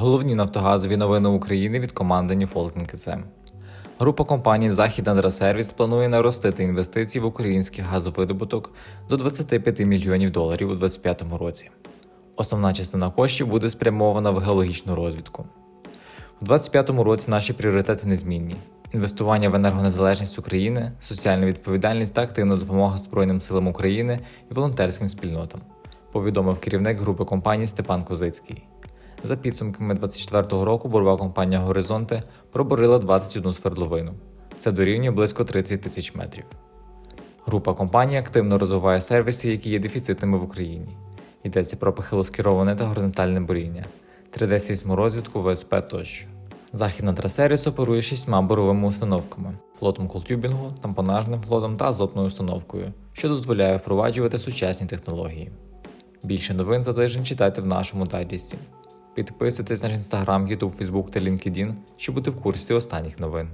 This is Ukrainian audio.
Головні нафтогазові новини України від команди Ньюфолкінг КЦ. Група компаній Захід Андросервіс планує наростити інвестиції в український газовидобуток до 25 мільйонів доларів у 2025 році. Основна частина коштів буде спрямована в геологічну розвідку. У 2025 році наші пріоритети незмінні: інвестування в енергонезалежність України, соціальна відповідальність та активна допомога Збройним силам України і волонтерським спільнотам, повідомив керівник групи компаній Степан Козицький. За підсумками 2024 року борова компанія Горизонти проборила 21 свердловину. Це дорівнює близько 30 тисяч метрів. Група компаній активно розвиває сервіси, які є дефіцитними в Україні. Йдеться про похилоскероване та горизонтальне буріння, 3D-сейсморозвідку, ВСП тощо. Західна трасервіс оперує шістьма боровими установками: флотом колтюбінгу, тампонажним флотом та азотною установкою, що дозволяє впроваджувати сучасні технології. Більше новин за тиждень читайте в нашому дайджесті. Підписуйтесь на наш інстаграм, Ютуб, Фейсбук та LinkedIn, щоб бути в курсі останніх новин.